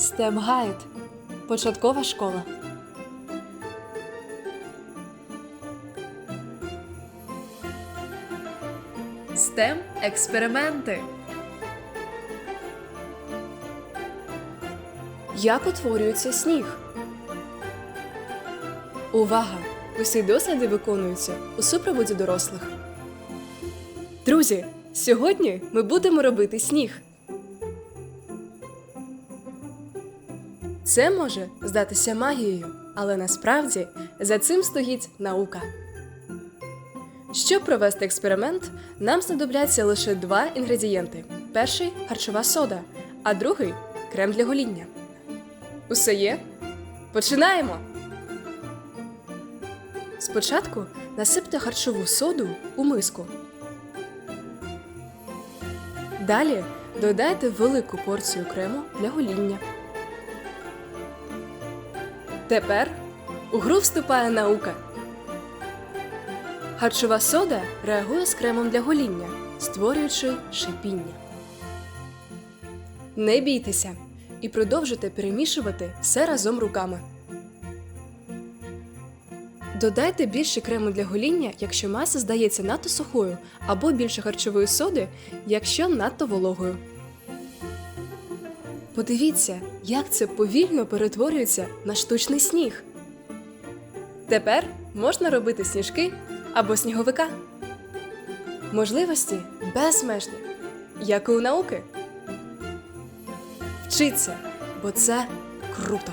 STEM Гайд. Початкова школа. STEM експерименти. Як утворюється сніг? Увага! Усі досліди виконуються у супроводі дорослих. Друзі, сьогодні ми будемо робити сніг. Це може здатися магією, але насправді за цим стоїть наука. Щоб провести експеримент, нам знадобляться лише два інгредієнти: перший харчова сода, а другий крем для гоління. Усе є? Починаємо! Спочатку насипте харчову соду у миску. Далі додайте велику порцію крему для гоління. Тепер у гру вступає наука. Харчова сода реагує з кремом для гоління, створюючи шипіння. Не бійтеся і продовжуйте перемішувати все разом руками. Додайте більше крему для гоління, якщо маса здається надто сухою, або більше харчової соди, якщо надто вологою. Подивіться, як це повільно перетворюється на штучний сніг. Тепер можна робити сніжки або сніговика. Можливості безмежні, як і у науки. Вчиться, бо це круто.